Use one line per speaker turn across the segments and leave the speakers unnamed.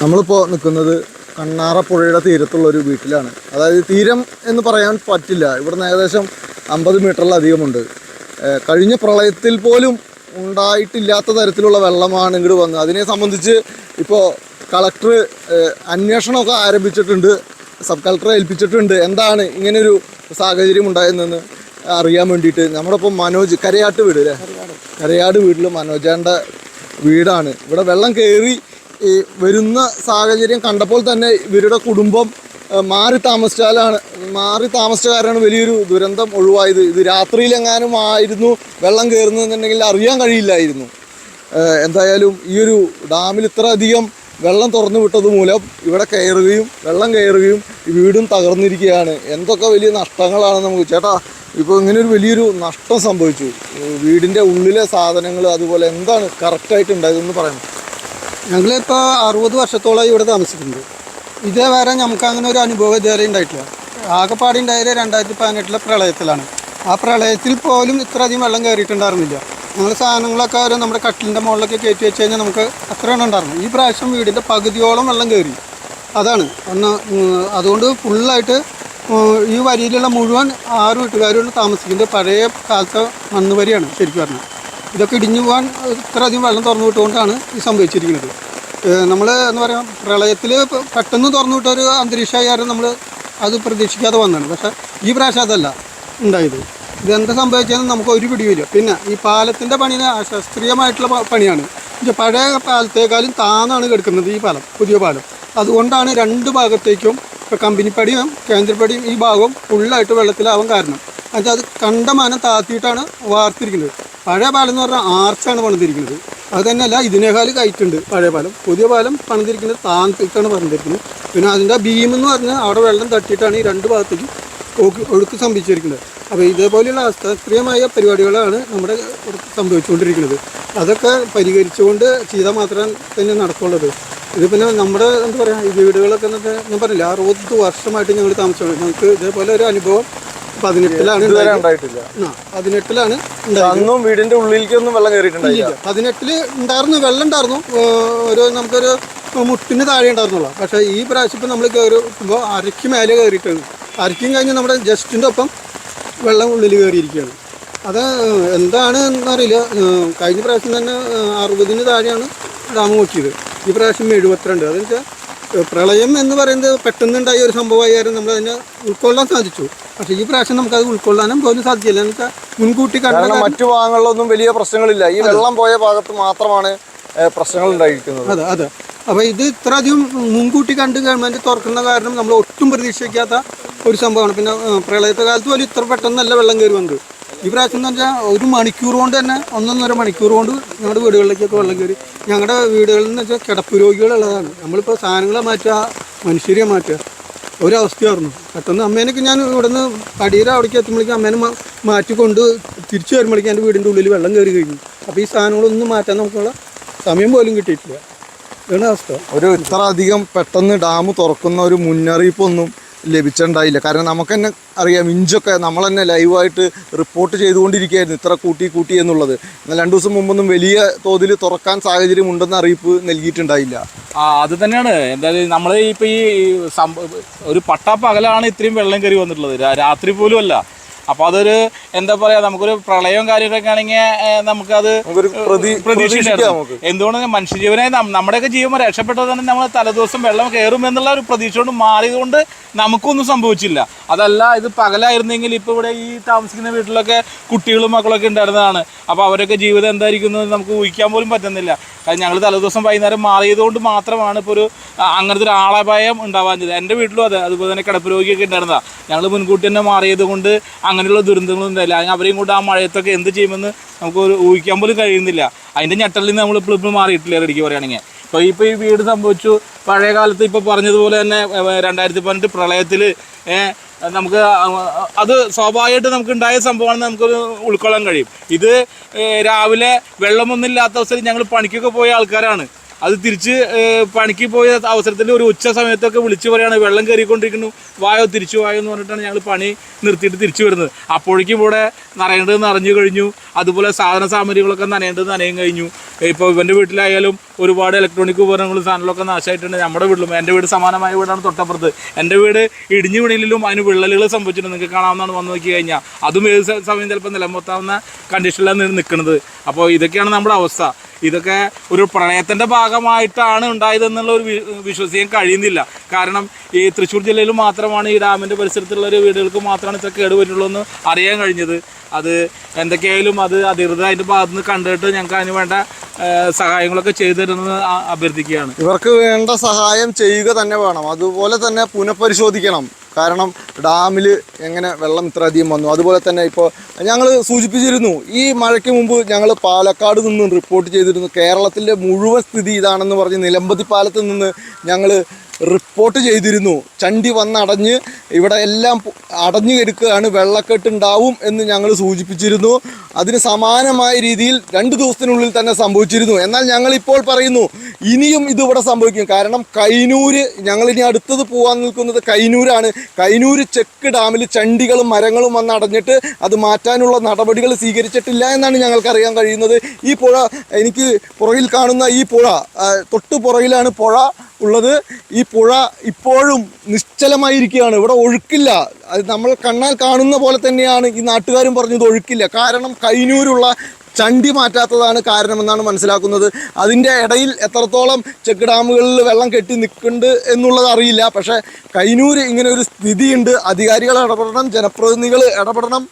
നമ്മളിപ്പോൾ നിൽക്കുന്നത് കണ്ണാറ പുഴയുടെ തീരത്തുള്ള ഒരു വീട്ടിലാണ്. അതായത് തീരം എന്ന് പറയാൻ പറ്റില്ല. ഇവിടുന്ന് ഏകദേശം അമ്പത് മീറ്ററിലധികമുണ്ട്. കഴിഞ്ഞ പ്രളയത്തിൽ പോലും ഉണ്ടായിട്ടില്ലാത്ത തരത്തിലുള്ള വെള്ളമാണ് ഇങ്ങോട്ട് വന്നത്. അതിനെ സംബന്ധിച്ച് ഇപ്പോൾ കളക്ടർ അന്വേഷണമൊക്കെ ആരംഭിച്ചിട്ടുണ്ട്. സബ് കളക്ടറെ ഏൽപ്പിച്ചിട്ടുണ്ട്. എന്താണ് ഇങ്ങനൊരു സാഹചര്യം ഉണ്ടായതെന്ന് അറിയാൻ വേണ്ടിയിട്ട്. നമ്മുടെ ഇപ്പം മനോജ് കരയാട്ട് വീട് അല്ലേ? കരയാട്. വീട്ടിൽ മനോജാന്റെ വീടാണ്. ഇവിടെ വെള്ളം കയറി ഈ വരുന്ന സാഹചര്യം കണ്ടപ്പോൾ തന്നെ ഇവരുടെ കുടുംബം മാറി താമസിച്ചാലാണ് മാറി താമസിച്ച കാരണമാണ് വലിയൊരു ദുരന്തം ഒഴിവായത്. ഇത് രാത്രിയിലെങ്ങാനും ആയിരുന്നു വെള്ളം കയറുന്നതെന്നുണ്ടെങ്കിൽ അറിയാൻ കഴിയില്ലായിരുന്നു. എന്തായാലും ഈ ഒരു ഡാമിൽ ഇത്ര അധികം വെള്ളം തുറന്നു വിട്ടത് മൂലം ഇവിടെ കയറുകയും വെള്ളം കയറുകയും വീടും തകർന്നിരിക്കുകയാണ്. എന്തൊക്കെ വലിയ നഷ്ടങ്ങളാണ് നമുക്ക് ചേട്ടാ ഇപ്പോൾ ഇങ്ങനെ ഒരു വലിയൊരു നഷ്ടം സംഭവിച്ചു. വീടിന്റെ ഉള്ളിലെ സാധനങ്ങൾ അതുപോലെ എന്താണ് കറക്റ്റായിട്ട് ഉണ്ടായതെന്ന് പറയണം.
ഞങ്ങളിപ്പോൾ അറുപത് വർഷത്തോളമായി ഇവിടെ താമസിക്കുന്നത്. ഇതേവരെ നമുക്ക് അങ്ങനെ ഒരു അനുഭവം ഇതുവരെ ഉണ്ടായിട്ടില്ല. ആകെപ്പാടി ഉണ്ടായത് രണ്ടായിരത്തി പതിനെട്ടിലെ പ്രളയത്തിലാണ്. ആ പ്രളയത്തിൽ പോലും ഇത്രയധികം വെള്ളം കയറിയിട്ടുണ്ടായിരുന്നില്ല. ഞങ്ങൾ സാധനങ്ങളൊക്കെ ഒരു നമ്മുടെ കട്ടിലിന്റെ മുകളിലൊക്കെ കയറ്റി വെച്ച് കഴിഞ്ഞാൽ നമുക്ക് അത്രയാണ് ഉണ്ടായിരുന്നു ഈ പ്രാവശ്യം വീടിന്റെ പകുതിയോളം വെള്ളം കയറി. അതാണ്. ഒന്ന് അതുകൊണ്ട് ഫുള്ളായിട്ട് ഈ വരിയിലുള്ള മുഴുവൻ ആറ് വീട്ടുകാരും താമസിക്കുന്നത് പഴയ കാലത്തെ മണ്ണ് വരിയാണ് ശരിക്കും പറഞ്ഞാൽ. ഇതൊക്കെ ഇടിഞ്ഞു പോകാൻ ഇത്രയധികം വെള്ളം തുറന്നു വിട്ടുകൊണ്ടാണ് ഈ സംഭവിച്ചിരിക്കുന്നത്. നമ്മൾ എന്ന് പറയാം പ്രളയത്തിൽ പെട്ടെന്ന് തുറന്നു വിട്ടൊരു അന്തരീക്ഷമായാലും നമ്മൾ അത് പ്രതീക്ഷിക്കാതെ വന്നതാണ്. പക്ഷേ ഈ പ്രാവശ്യം അതല്ല ഉണ്ടായത്. ഇതെന്താ സംഭവിച്ചതെന്ന് നമുക്ക് ഒരു പിടിയില്ല പിന്നെ ഈ പാലത്തിന്റെ പണി അശാസ്ത്രീയമായിട്ടുള്ള പണിയാണ്. ഇത് പഴയ പാലത്തേക്കാളും താന്നാണ് കിടക്കുന്നത് ഈ പാലം പുതിയ പാലം. അതുകൊണ്ടാണ് രണ്ട് ഭാഗത്തേക്കും ഇപ്പോൾ കമ്പനിപ്പടിയും കേന്ദ്രപ്പടിയും ഈ ഭാഗവും ഫുള്ളായിട്ട് വെള്ളത്തിലാവാൻ കാരണം. എന്നുവെച്ചാൽ അത് കണ്ടമാനം താത്തിയിട്ടാണ് വാർത്തിരിക്കുന്നത്. പഴയ പാലം എന്ന് പറഞ്ഞാൽ ആർച്ചാണ് പണിതിരിക്കുന്നത്. അത് തന്നെയല്ല ഇതിനേക്കാൾ കയറ്റുണ്ട് പഴയ പാലം. പുതിയ പാലം പണിതിരിക്കുന്നത് താന്നിട്ടാണ് പണിതിരിക്കുന്നത് പിന്നെ അതിന്റെ ബീം എന്ന് പറഞ്ഞാൽ അവിടെ വെള്ളം തട്ടിയിട്ടാണ് ഈ രണ്ട് ഭാഗത്തേക്കും ഒഴുക്ക് സംഭവിച്ചിരിക്കുന്നത്. അപ്പോൾ ഇതേപോലെയുള്ള അശാസ്ത്രീയമായ പരിപാടികളാണ് നമ്മുടെ സംഭവിച്ചുകൊണ്ടിരിക്കുന്നത്. അതൊക്കെ പരിഹരിച്ചുകൊണ്ട് ചെയ്താൽ മാത്രം തന്നെ നടക്കുള്ളത്. ഇത് പിന്നെ നമ്മുടെ എന്താ പറയുക ഈ വീടുകളൊക്കെ എന്ന് ഞാൻ പറഞ്ഞില്ല അറുപത് വർഷമായിട്ട് ഞങ്ങൾ താമസിച്ചു ഞങ്ങൾക്ക് ഇതേപോലെ ഒരു അനുഭവം പതിനെട്ടിലാണ്
ഇതുവരെ ഉണ്ടായിട്ടില്ല.
ആ പതിനെട്ടിലാണ് ഉണ്ടായത്.
അന്നും വീടിന്റെ ഉള്ളിലേക്കൊന്നും വെള്ളം കയറിയിട്ടുണ്ടായില്ല.
ഇല്ല പതിനെട്ടിൽ ഉണ്ടായിരുന്നു വെള്ളം ഉണ്ടായിരുന്നു. ഒരു നമുക്കൊരു മുട്ടിന് താഴെ ഉണ്ടായിരുന്നുള്ളൂ. പക്ഷേ ഈ പ്രാവശ്യം ഇപ്പം നമ്മൾ കയറുമ്പോൾ അരയ്ക്ക് മേലെ കയറിയിട്ടാണ്. അരയ്ക്കും കഴിഞ്ഞ് നമ്മുടെ ജസ്റ്റിന്റെ ഒപ്പം വെള്ളം ഉള്ളിൽ കയറിയിരിക്കുകയാണ്. അത് എന്താണ് എന്നറിയില്ല. കഴിഞ്ഞ പ്രാവശ്യം തന്നെ അറുപതിന് താഴെയാണ് ഡാം നോക്കിയത്. ഈ പ്രാവശ്യം എഴുപത്തിരണ്ട്. അതെന്ന് വെച്ചാൽ പ്രളയം എന്ന് പറയുന്നത് പെട്ടെന്നുണ്ടായ ഒരു സംഭവമായിരുന്നു. നമ്മൾ അതിനെ ഉൾക്കൊള്ളാൻ സാധിച്ചു. പക്ഷേ ഈ പ്രാവശ്യം നമുക്കത് ഉൾക്കൊള്ളാനും പോലും സാധ്യല്ല എന്നുവെച്ചാൽ മുൻകൂട്ടി കണ്ട
കാരണം മറ്റു ഭാഗങ്ങളിലൊന്നും വലിയ പ്രശ്നങ്ങളില്ല. ഈ വെള്ളം പോയ ഭാഗത്ത് മാത്രമാണ് പ്രശ്നങ്ങൾ ഉണ്ടായിരിക്കുന്നത്.
അതെ അതെ. അപ്പോൾ ഇത് ഇത്ര അധികം മുൻകൂട്ടി കണ്ട് ഗവൺമെന്റ് തുറക്കുന്ന കാരണം നമ്മൾ ഒട്ടും പ്രതീക്ഷിക്കാത്ത ഒരു സംഭവമാണ്. പിന്നെ പ്രളയത്തെ കാലത്ത് പോലും ഇത്ര പെട്ടെന്നല്ല വെള്ളം കയറി വന്നത്. ഈ പ്രാവശ്യം എന്ന് വെച്ചാൽ ഒരു മണിക്കൂർ കൊണ്ട് തന്നെ ഒന്നൊന്നര മണിക്കൂർ കൊണ്ട് ഞങ്ങളുടെ വീടുകളിലേക്കൊക്കെ വെള്ളം കയറി. ഞങ്ങളുടെ വീടുകളിൽ എന്ന് വെച്ചാൽ കിടപ്പ് രോഗികളുള്ളതാണ്. നമ്മളിപ്പോൾ സാധനങ്ങളെ മാറ്റുക മനുഷ്യരെ മാറ്റുക. ഒരവസ്ഥയായിരുന്നു പെട്ടെന്ന് അമ്മേനൊക്കെ ഞാൻ ഇവിടുന്ന് കടിയുടെ അവിടേക്ക് എത്തുമ്പോഴേക്കും അമ്മേനെ മാറ്റിക്കൊണ്ട് തിരിച്ചു വരുമ്പോഴേക്കും എന്റെ വീടിന്റെ ഉള്ളിൽ വെള്ളം കയറി കഴിഞ്ഞു. അപ്പോൾ ഈ സാധനങ്ങളൊന്നും മാറ്റാൻ നമുക്കുള്ള സമയം പോലും കിട്ടിയിട്ടില്ല. ഇതാണ് അവസ്ഥ.
ഒരു ഇത്ര അധികം പെട്ടെന്ന് ഡാം തുറക്കുന്ന ഒരു മുന്നറിയിപ്പൊന്നും ലഭിച്ചിട്ടുണ്ടായില്ല. കാരണം നമുക്ക് തന്നെ അറിയാം ഇഞ്ചൊക്കെ നമ്മൾ തന്നെ ലൈവായിട്ട് റിപ്പോർട്ട് ചെയ്തുകൊണ്ടിരിക്കുകയായിരുന്നു ഇത്ര കൂട്ടി കൂട്ടി എന്നുള്ളത്. എന്നാൽ രണ്ടു ദിവസം മുമ്പൊന്നും വലിയ തോതിൽ തുറക്കാൻ സാഹചര്യം ഉണ്ടെന്ന അറിയിപ്പ് നൽകിയിട്ടുണ്ടായില്ല.
ആ അത് തന്നെയാണ്. എന്തായാലും നമ്മൾ ഇപ്പോൾ ഈ ഒരു പട്ടാപ്പകലാണ് ഇത്രയും വെള്ളം കയറി വന്നിട്ടുള്ളത്. രാത്രി പോലും അല്ല. അപ്പൊ അതൊരു എന്താ പറയാ നമുക്കൊരു പ്രളയവും കാര്യങ്ങളൊക്കെ ആണെങ്കിൽ നമുക്കത്
പ്രതീക്ഷിക്കാം
എന്തുകൊണ്ട് മനുഷ്യജീവനെ നം- നമ്മുടെയൊക്കെ ജീവൻ രക്ഷപ്പെട്ടത് തന്നെ നമ്മൾ തലേദിവസം വെള്ളം കയറും എന്നുള്ള ഒരു പ്രതീക്ഷ കൊണ്ട് മാറിയതുകൊണ്ട് നമുക്കൊന്നും സംഭവിച്ചില്ല. അതല്ല ഇത് പകലായിരുന്നെങ്കിൽ ഇപ്പോൾ ഇവിടെ ഈ താമസിക്കുന്ന വീട്ടിലൊക്കെ കുട്ടികളും മക്കളൊക്കെ ഉണ്ടായിരുന്നതാണ്. അപ്പോൾ അവരൊക്കെ ജീവിതം എന്തായിരിക്കുന്നു നമുക്ക് ഊഹിക്കാൻ പോലും പറ്റുന്നില്ല. കാരണം ഞങ്ങൾ തലേദിവസം വൈകുന്നേരം മാറിയതുകൊണ്ട് മാത്രമാണ് ഇപ്പോൾ ഒരു അങ്ങനത്തെ ഒരു ആളപായം ഉണ്ടാവാഞ്ഞത്. എന്റെ വീട്ടിലും അതെ അതുപോലെ തന്നെ കിടപ്പ് രോഗിയൊക്കെ ഉണ്ടായിരുന്നതാണ് ഞങ്ങൾ മുൻകൂട്ടി തന്നെ മാറിയത് കൊണ്ട് അങ്ങനെയുള്ള ദുരന്തങ്ങളൊന്നും ഉണ്ടായില്ല അല്ലെങ്കിൽ അവരെയും കൊണ്ട് ആ മഴയത്തൊക്കെ എന്ത് ചെയ്യുമെന്ന് നമുക്ക് ഒരു ഊഹിക്കാൻ പോലും കഴിയുന്നില്ല. അതിന്റെ ഞെട്ടലിൽ നിന്ന് നമ്മൾ ഇപ്പോൾ ഇപ്പോൾ മാറിയിട്ടില്ല റെഡിക്ക് പറയുകയാണെങ്കിൽ. ഇപ്പോൾ ഇപ്പോൾ ഈ വീട് സംഭവിച്ചു. പഴയ കാലത്ത് ഇപ്പോൾ പറഞ്ഞതുപോലെ തന്നെ രണ്ടായിരത്തി പതിനെട്ട് പ്രളയത്തിൽ നമുക്ക് അത് സ്വാഭാവികമായിട്ട് നമുക്ക് ഉണ്ടായ സംഭവമാണെന്ന് നമുക്കൊരു ഉൾക്കൊള്ളാൻ കഴിയും. ഇത് രാവിലെ വെള്ളമൊന്നും ഇല്ലാത്ത അവസരം ഞങ്ങൾ പണിക്കൊക്കെ പോയ ആൾക്കാരാണ്. അത് തിരിച്ച് പണിക്ക് പോയ അവസരത്തിൽ ഒരു ഉച്ച സമയത്തൊക്കെ വിളിച്ചു പറയാണ് വെള്ളം കയറിക്കൊണ്ടിരിക്കുന്നു വായോ തിരിച്ചു വായോ എന്ന് പറഞ്ഞിട്ടാണ് ഞങ്ങൾ പണി നിർത്തിയിട്ട് തിരിച്ചു വരുന്നത്. അപ്പോഴേക്കും ഇവിടെ നനയേണ്ടത് നിറഞ്ഞു കഴിഞ്ഞു. അതുപോലെ സാധന സാമഗ്രികളൊക്കെ നനയേണ്ടത് നനയും കഴിഞ്ഞു. ഇപ്പോൾ ഇവന്റെ വീട്ടിലായാലും ഒരുപാട് ഇലക്ട്രോണിക് ഉപകരണങ്ങളും സാധനങ്ങളൊക്കെ നാശമായിട്ടുണ്ട്. നമ്മുടെ വീട്ടിലും എന്റെ വീട് സമാനമായ വീടാണ് തൊട്ടപ്പുറത്ത്. എന്റെ വീട് ഇടിഞ്ഞു വീണിലും അതിന് വിള്ളലുകൾ സംഭവിച്ചിട്ടുണ്ട്. നിങ്ങൾക്ക് കാണാവുന്നതാണ് വന്ന് നോക്കി കഴിഞ്ഞാൽ. അതും ഏത് സമയം ചിലപ്പോൾ നിലമ്പൊത്താവുന്ന കണ്ടീഷനിലാണ് നിൽക്കുന്നത്. അപ്പോൾ ഇതൊക്കെയാണ് നമ്മുടെ അവസ്ഥ. ഇതൊക്കെ ഒരു പ്രളയത്തിന്റെ ഭാഗമായിട്ടാണ് ഉണ്ടായതെന്നുള്ള ഒരു വിശ്വസിക്കാൻ കഴിയുന്നില്ല. കാരണം ഈ തൃശ്ശൂർ ജില്ലയിൽ മാത്രമാണ് ഈ ഡാമിന്റെ പരിസരത്തുള്ള ഒരു വീടുകൾക്ക് മാത്രമാണ് ഇത്ര കേടുപറ്റുള്ളൂ എന്ന് അറിയാൻ കഴിഞ്ഞത്. അത് എന്തൊക്കെയായാലും അത് അതിന്റെ ഭാഗത്ത് നിന്ന് കണ്ടിട്ട് ഞങ്ങൾക്ക് അതിന് വേണ്ട സഹായങ്ങളൊക്കെ ചെയ്തു തരുന്നത് അഭ്യർത്ഥിക്കുകയാണ്.
ഇവർക്ക് വേണ്ട സഹായം ചെയ്യുക തന്നെ വേണം. അതുപോലെ തന്നെ പുനഃപരിശോധിക്കണം. കാരണം ഡാമിൽ എങ്ങനെ വെള്ളം ഇത്ര ഇത്രയധികം വന്നു. അതുപോലെ തന്നെ ഇപ്പോൾ ഞങ്ങൾ സൂചിപ്പിച്ചിരുന്നു ഈ മഴയ്ക്ക് മുമ്പ് ഞങ്ങൾ പാലക്കാട് നിന്നും റിപ്പോർട്ട് ചെയ്തിരുന്നു. കേരളത്തിന്റെ മുഴുവൻ സ്ഥിതി ഇതാണെന്ന് പറഞ്ഞ് നിലമ്പതി പാലത്ത് നിന്ന് ഞങ്ങൾ റിപ്പോർട്ട് ചെയ്തിരുന്നു. ചണ്ടി വന്നടഞ്ഞ് ഇവിടെ എല്ലാം അടഞ്ഞു കിടക്കുകയാണ്. വെള്ളക്കെട്ടുണ്ടാവും എന്ന് ഞങ്ങൾ സൂചിപ്പിച്ചിരുന്നു. അതിന് സമാനമായ രീതിയിൽ രണ്ട് ദിവസത്തിനുള്ളിൽ തന്നെ സംഭവിച്ചിരുന്നു. എന്നാൽ ഞങ്ങൾ ഇപ്പോൾ പറയുന്നു ഇനിയും ഇതിവിടെ സംഭവിക്കും. കാരണം കൈനൂര് ഞങ്ങൾ ഇനി അടുത്തത് പോകാൻ നിൽക്കുന്നത് കൈനൂരാണ്. കൈനൂര് ചെക്ക് ഡാമിൽ ചണ്ടികളും മരങ്ങളും വന്ന് അടഞ്ഞിട്ട് അത് മാറ്റാനുള്ള നടപടികൾ സ്വീകരിച്ചിട്ടില്ല എന്നാണ് ഞങ്ങൾക്ക് അറിയാൻ കഴിയുന്നത്. ഈ പുഴ എനിക്ക് പുറകിൽ കാണുന്ന ഈ പുഴ തൊട്ട് പുറകിലാണ് പുഴ ഉള്ളത്. ഈ പുഴ ഇപ്പോഴും നിശ്ചലമായിരിക്കുകയാണ്. ഇവിടെ ഒഴുക്കില്ല. അത് നമ്മൾ കണ്ണാൽ കാണുന്ന പോലെ തന്നെയാണ് ഈ നാട്ടുകാരും പറഞ്ഞത് ഒഴുക്കില്ല. കാരണം കൈനൂരുള്ള ചണ്ടി മാറ്റാത്തതാണ് കാരണമെന്നാണ് മനസ്സിലാക്കുന്നത്. അതിന്റെ ഇടയിൽ എത്രത്തോളം ചെക്ക് ഡാമുകളിൽ വെള്ളം കെട്ടി നിൽക്കുന്നുണ്ട് എന്നുള്ളത് അറിയില്ല. പക്ഷേ കൈനൂർ ഇങ്ങനെ ഒരു സ്ഥിതിയുണ്ട്. അധികാരികൾ ഇടപെടണം ജനപ്രതിനിധികൾ ഇടപെടണം.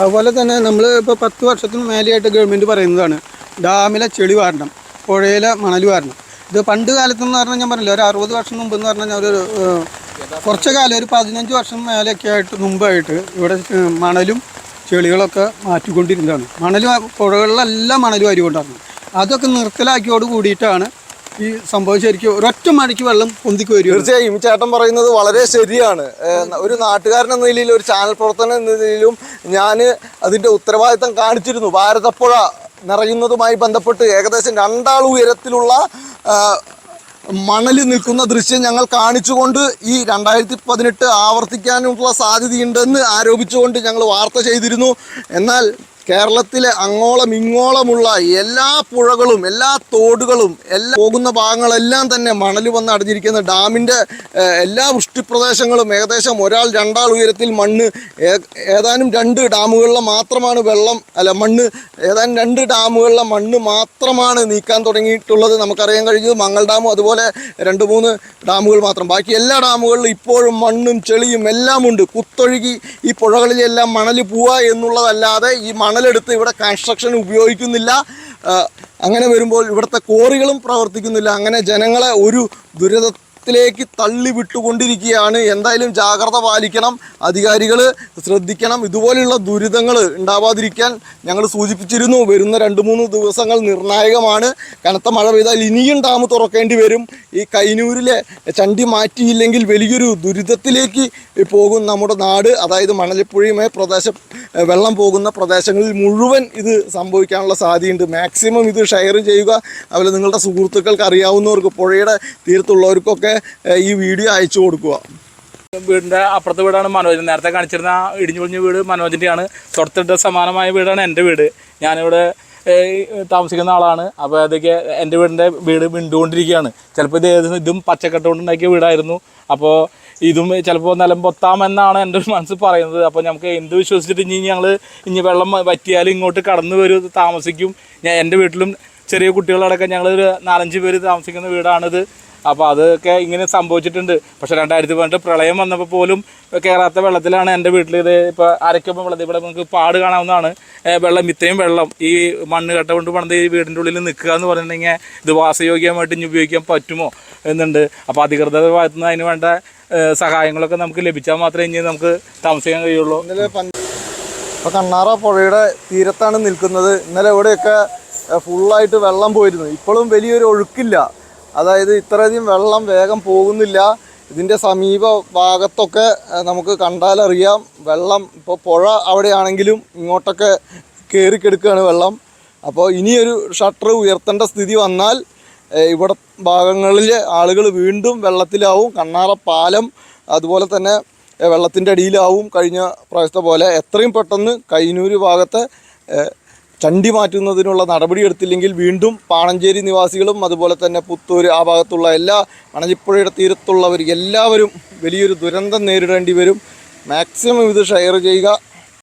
അതുപോലെ തന്നെ നമ്മൾ ഇപ്പോൾ പത്ത് വർഷത്തിന് മേലെയായിട്ട് ഗവൺമെന്റ് പറയുന്നതാണ് ഡാമിലെ ചെളി വാരണം പുഴയിലെ മണൽ വാരണം. ഇത് പണ്ട് കാലത്തെന്ന് പറഞ്ഞാൽ ഞാൻ പറഞ്ഞില്ല ഒരു അറുപത് വർഷം മുമ്പ് എന്ന് പറഞ്ഞാൽ ഒരു കുറച്ച് കാലം ഒരു പതിനഞ്ച് വർഷം മേലെയൊക്കെ ആയിട്ട് മുമ്പായിട്ട് ഇവിടെ മണലും ചെളികളൊക്കെ മാറ്റിക്കൊണ്ടിരുന്നതാണ്. മണൽ പുഴകളിലെല്ലാം മണൽ വാരിക്കൊണ്ടായിരുന്നു അതൊക്കെ നിർത്തലാക്കിയോട് കൂടിയിട്ടാണ് ഈ സംഭവം ശരിക്കും ഒരൊറ്റ മഴയ്ക്ക് വെള്ളം പൊന്തിക്ക് വരും
തീർച്ചയായും. ചേട്ടൻ പറയുന്നത് വളരെ ശരിയാണ്. ഒരു നാട്ടുകാരൻ എന്ന നിലയിൽ ഒരു ചാനൽ പ്രവർത്തനം എന്ന നിലയിലും ഞാൻ അതിന്റെ ഉത്തരവാദിത്തം കാണിച്ചിരുന്നു. ഭാരതപ്പുഴ നിറയുന്നതുമായി ബന്ധപ്പെട്ട് ഏകദേശം രണ്ടാൾ ഉയരത്തിലുള്ള മണൽ നിൽക്കുന്ന ദൃശ്യം ഞങ്ങൾ കാണിച്ചുകൊണ്ട് ഈ രണ്ടായിരത്തി പതിനെട്ട് ആവർത്തിക്കാനുള്ള സാധ്യതയുണ്ടെന്ന് ആരോപിച്ചുകൊണ്ട് ഞങ്ങൾ വാർത്ത ചെയ്തിരുന്നു. എന്നാൽ കേരളത്തിലെ അങ്ങോളം ഇങ്ങോളമുള്ള എല്ലാ പുഴകളും എല്ലാ തോടുകളും എല്ലാ പോകുന്ന ഭാഗങ്ങളെല്ലാം തന്നെ മണൽ വന്ന് അടഞ്ഞിരിക്കുന്ന ഡാമിന്റെ എല്ലാ വൃഷ്ടിപ്രദേശങ്ങളും ഏകദേശം ഒരാൾ രണ്ടാൾ ഉയരത്തിൽ മണ്ണ് ഏതാനും രണ്ട് ഡാമുകളിലെ മാത്രമാണ് വെള്ളം അല്ല മണ്ണ് ഏതാനും രണ്ട് ഡാമുകളിലെ മണ്ണ് മാത്രമാണ് നീക്കാൻ തുടങ്ങിയിട്ടുള്ളത് നമുക്കറിയാൻ കഴിഞ്ഞത് മംഗൾ ഡാമും അതുപോലെ രണ്ട് മൂന്ന് ഡാമുകൾ മാത്രം. ബാക്കി എല്ലാ ഡാമുകളിലും ഇപ്പോഴും മണ്ണും ചെളിയും എല്ലാം ഉണ്ട് കുത്തൊഴുകി ഈ പുഴകളിലെല്ലാം മണൽ പോവുക എന്നുള്ളതല്ലാതെ ഈ മണലെടുത്ത് ഇവിടെ കൺസ്ട്രക്ഷൻ ഉപയോഗിക്കുന്നില്ല. അങ്ങനെ വരുമ്പോൾ ഇവിടുത്തെ കോറികളും പ്രവർത്തിക്കുന്നില്ല. അങ്ങനെ ജനങ്ങളെ ഒരു ദുരിതത്തിലേക്ക് തള്ളി വിട്ടുകൊണ്ടിരിക്കുകയാണ്. എന്തായാലും ജാഗ്രത പാലിക്കണം അധികാരികൾ ശ്രദ്ധിക്കണം. ഇതുപോലെയുള്ള ദുരിതങ്ങൾ ഉണ്ടാവാതിരിക്കാൻ ഞങ്ങൾ സൂചിപ്പിച്ചിരുന്നു. വരുന്ന രണ്ട് മൂന്ന് ദിവസങ്ങൾ നിർണായകമാണ്. കനത്ത മഴ പെയ്താൽ ഇനിയും ഡാം തുറക്കേണ്ടി വരും. ഈ കൈനൂരിലെ ചണ്ടി മാറ്റിയില്ലെങ്കിൽ വലിയൊരു ദുരിതത്തിലേക്ക് പോകും നമ്മുടെ നാട്. അതായത് മണലിപ്പുഴയുമായി പ്രദേശം വെള്ളം പോകുന്ന പ്രദേശങ്ങളിൽ മുഴുവൻ ഇത് സംഭവിക്കാനുള്ള സാധ്യതയുണ്ട്. മാക്സിമം ഇത് ഷെയർ ചെയ്യുക. അതുപോലെ നിങ്ങളുടെ സുഹൃത്തുക്കൾക്ക് അറിയാവുന്നവർക്ക് പുഴയുടെ തീരത്തുള്ളവർക്കൊക്കെ ഈ വീഡിയോ അയച്ചു കൊടുക്കുക.
വീടിന്റെ അപ്പുറത്തെ വീടാണ് മനോജ്. നേരത്തെ കാണിച്ചിരുന്ന ഇടിഞ്ഞു പൊളിഞ്ഞ വീട് മനോജിന്റെയാണ് തൊട്ടടുത്ത സമാനമായ വീടാണ് എന്റെ വീട്. ഞാനിവിടെ താമസിക്കുന്ന ആളാണ്. അപ്പോൾ അതൊക്കെ എന്റെ വീടിന്റെ വീട് മിണ്ടുകൊണ്ടിരിക്കുകയാണ്. ചിലപ്പോൾ ഇത് ഏത് ഇതും പച്ചക്കട്ട കൊണ്ടുണ്ടാക്കിയ വീടായിരുന്നു. അപ്പോൾ ഇതും ചിലപ്പോൾ നിലം പൊത്താമെന്നാണ് എന്റെ ഒരു മനസ്സ് പറയുന്നത്. അപ്പോൾ നമുക്ക് എന്ത് വിശ്വസിച്ചിട്ട് ഇനി ഞങ്ങൾ ഇനി വെള്ളം വറ്റിയാലും ഇങ്ങോട്ട് കടന്നു വരും താമസിക്കും. ഞാൻ എന്റെ വീട്ടിലും ചെറിയ കുട്ടികളടക്കം ഞങ്ങളൊരു നാലഞ്ച് പേര് താമസിക്കുന്ന വീടാണിത്. അപ്പോൾ അതൊക്കെ ഇങ്ങനെ സംഭവിച്ചിട്ടുണ്ട്. പക്ഷേ രണ്ടായിരത്തി പതിനെട്ട് പ്രളയം വന്നപ്പോൾ പോലും കയറാത്ത വെള്ളത്തിലാണ് എന്റെ വീട്ടിൽ ഇത് ഇപ്പോൾ അരയ്ക്കുമ്പോൾ വെള്ളത്തിൽ ഇവിടെ നമുക്ക് പാട് കാണാവുന്നതാണ്. വെള്ളം ഇത്രയും വെള്ളം ഈ മണ്ണ് കട്ട കൊണ്ട് പണിത് ഈ വീടിന്റെ ഉള്ളിൽ നിൽക്കുക എന്ന് പറഞ്ഞിട്ടുണ്ടെങ്കിൽ ഇത് വാസയോഗ്യമായിട്ട് ഇനി ഉപയോഗിക്കാൻ പറ്റുമോ എന്നുണ്ട്. അപ്പോൾ അധികൃതരുടെ ഭാഗത്തു നിന്ന് അതിന് വേണ്ട സഹായങ്ങളൊക്കെ നമുക്ക് ലഭിച്ചാൽ മാത്രമേ ഇനി നമുക്ക് താമസിക്കാൻ കഴിയുള്ളൂ.
ഇപ്പോൾ കണ്ണാറ പുഴയുടെ തീരത്താണ് നിൽക്കുന്നത്. ഇന്നലെ ഇവിടെയൊക്കെ ഫുള്ളായിട്ട് വെള്ളം പോയിരുന്നു. ഇപ്പോഴും വലിയൊരു ഒഴുക്കില്ല. അതായത് ഇത്രയധികം വെള്ളം വേഗം പോകുന്നില്ല. ഇതിന്റെ സമീപ ഭാഗത്തൊക്കെ നമുക്ക് കണ്ടാലറിയാം വെള്ളം. ഇപ്പോൾ പുഴ അവിടെയാണെങ്കിലും ഇങ്ങോട്ടൊക്കെ കയറിക്കെടുക്കുകയാണ് വെള്ളം. അപ്പോൾ ഇനിയൊരു ഷട്ടർ ഉയർത്തേണ്ട സ്ഥിതി വന്നാൽ ഇവിടെ ഭാഗങ്ങളിലെ ആളുകൾ വീണ്ടും വെള്ളത്തിലാവും. കണ്ണാറ പാലം അതുപോലെ തന്നെ വെള്ളത്തിന്റെ അടിയിലാവും. കഴിഞ്ഞ പ്രാവശ്യത്തെ പോലെ എത്രയും പെട്ടെന്ന് കൈനൂര് ഭാഗത്തെ ചണ്ടി മാറ്റുന്നതിനുള്ള നടപടിയെടുത്തില്ലെങ്കിൽ വീണ്ടും പാണഞ്ചേരി നിവാസികളും അതുപോലെ തന്നെ പുത്തൂർ ആ ഭാഗത്തുള്ള എല്ലാ അണഞ്ഞിപ്പുഴയുടെ തീരത്തുള്ളവർ എല്ലാവരും വലിയൊരു ദുരന്തം നേരിടേണ്ടി വരും. മാക്സിമം ഇത് ഷെയർ ചെയ്യുക.